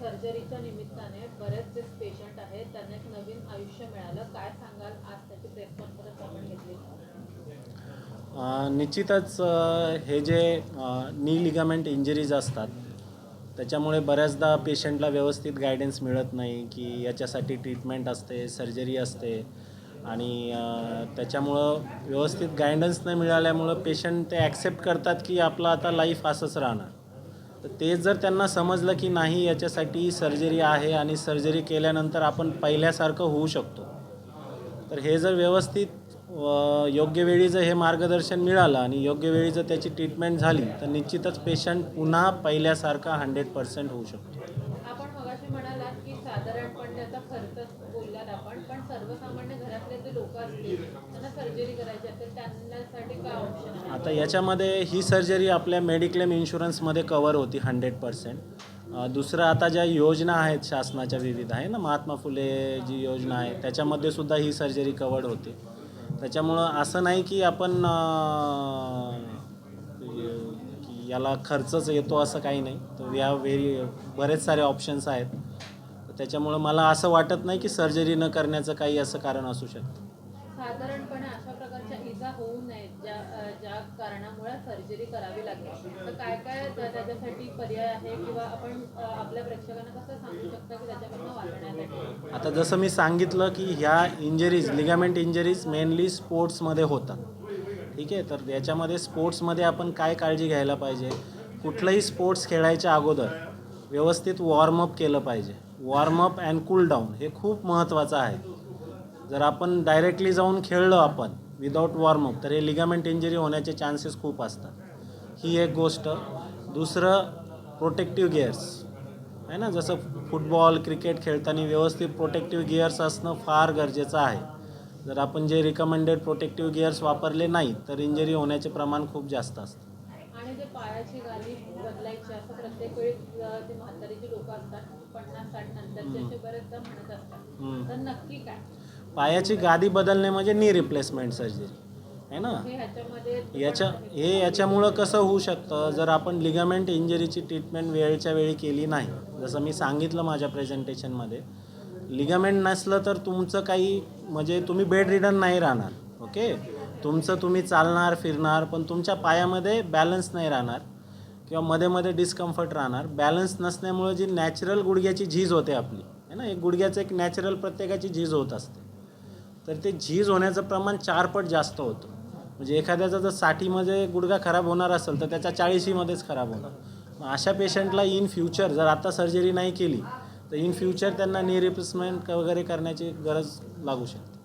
सर्जरीच्या निमित्ताने बरेच जे पेशंट आहेत त्यांना एक नवीन आयुष्य मिळालं. काय सांगाल? आज त्याची प्रेस कॉन्फरन्स आपण घेतली. निश्चितच हे जे नी लिगामेंट इंजरीज असतात त्याच्यामुळे बऱ्याचदा पेशंटला व्यवस्थित गायडन्स मिळत नाही की याच्यासाठी ट्रीटमेंट असते सर्जरी असते. आणि त्याच्यामुळं व्यवस्थित गायडन्स नाही मिळाल्यामुळं पेशंट ते ॲक्सेप्ट करतात की आपलं आता लाईफ असंच राहणार. तर ते जर त्यांना समजलं की नाही याच्यासाठी सर्जरी आहे आणि सर्जरी केल्यानंतर आपण पहिल्यासारखं होऊ शकतो. तर हे जर व्यवस्थित योग्य वेळी जर हे मार्गदर्शन मिळालं आणि योग्य वेळी जर त्याची ट्रीटमेंट झाली तर निश्चितच पेशंट पुन्हा पहिल्यासारखा हंड्रेड पर्सेंट होऊ शकतो. म्हणालात की साधारणपणे त्याचा खर्च बोललात आपण पण सर्वसामान्य घरातले जे लोक असतील त्यांना सर्जरी करायची असेल त्यांच्यासाठी काय ऑप्शन आता याच्यामध्ये ही सर्जरी आपल्या मेडिक्लेम इन्शुरन्समध्ये कवर होती हंड्रेड पर्सेंट दुसरं आता ज्या योजना आहेत शासनाच्या विविध आहे ना महात्मा फुले जी योजना आहे त्याच्यामध्ये सुद्धा ही सर्जरी कवर्ड होते. त्याच्यामुळं असं नाही की आपण याला खर्चच येतो असं काही नाही. तर या व्हेरी बरेच सारे ऑप्शन्स आहेत. तर त्याच्यामुळं मला असं वाटत नाही की सर्जरी न करण्याचं काही असं कारण असू शकतं. साधारणपणे अशा प्रकारच्या इजा होऊ नयेत ज्या ज्या कारणामुळे सर्जरी करावी लागेल. तर काय काय त्या- त्याच्यासाठी पर्याय आहे किंवा आपण आपल्या प्रेक्षकांना कसं सांगू शकता की त्याच्यापासून वाचण्यासाठी? आता जसं मी सांगितलं की ह्या इंजरीज लिगामेंट इंजरीज मेनली स्पोर्ट्समध्ये होतात. ठीक आहे? तर याच्यामध्ये स्पोर्ट्समध्ये आपण काय काळजी घ्यायला पाहिजे? कुठलंही स्पोर्ट्स खेळायच्या अगोदर व्यवस्थित वॉर्मअप केलं पाहिजे. वॉर्मअप अँड कूल डाऊन हे खूप महत्त्वाचं आहे. जर आपण डायरेक्टली जाऊन खेळलो आपण विदाऊट वॉर्मअप तर हे लिगामेंट इंजरी होण्याचे चान्सेस खूप असतात. ही एक गोष्ट. दुसरं प्रोटेक्टिव्ह गिअर्स आहे ना? जसं फुटबॉल क्रिकेट खेळताना व्यवस्थित प्रोटेक्टिव्ह गिअर्स असणं फार गरजेचं आहे. जर आपण जे रिकमेंडेड प्रोटेक्टिव्ह गिअर्स वापरले नाही तर इंजरी होण्याचे प्रमाण खूप जास्त असतं. आणि जे पायाची गाली बदलायची असं प्रत्येक वेळी ते म्हातारी जी लोक असतात पन्नास साठ नंतरचे असे बरेचदा म्हणत असतात. तर नक्की काय? पायाची गादी बदलणे म्हणजे नी रिप्लेसमेंट सर्जरी आहे ना? याच्या हे याच्यामुळं कसं होऊ शकतं? जर आपण लिगामेंट इंजरीची ट्रीटमेंट वेळच्या वेळी केली नाही जसं मी सांगितलं माझ्या प्रेझेंटेशनमध्ये लिगामेंट नसलं तर तुमचं काही म्हणजे तुम्ही बेड रिडन नाही राहणार ओके? तुमचं तुम्ही चालणार फिरणार पण तुमच्या पायामध्ये बॅलन्स नाही राहणार किंवा मध्ये मध्ये डिस्कम्फर्ट राहणार. बॅलन्स नसल्यामुळे जी नॅचरल गुडघ्याची झीज होते आपली है ना? एक गुडघ्याचं एक नॅचरल प्रत्येकाची झीज होत असते. तर ते झीज होण्याचं प्रमाण चारपट जास्त होतं. म्हणजे एखाद्याचा जर साठीमध्ये गुडघा खराब होणार असेल तर त्याचा चाळीशीमध्येच खराब होणार. मग अशा पेशंटला इन फ्युचर जर आता सर्जरी नाही केली तर इन फ्युचर त्यांना नी रिप्लेसमेंट वगैरे करण्याची गरज लागू शकते.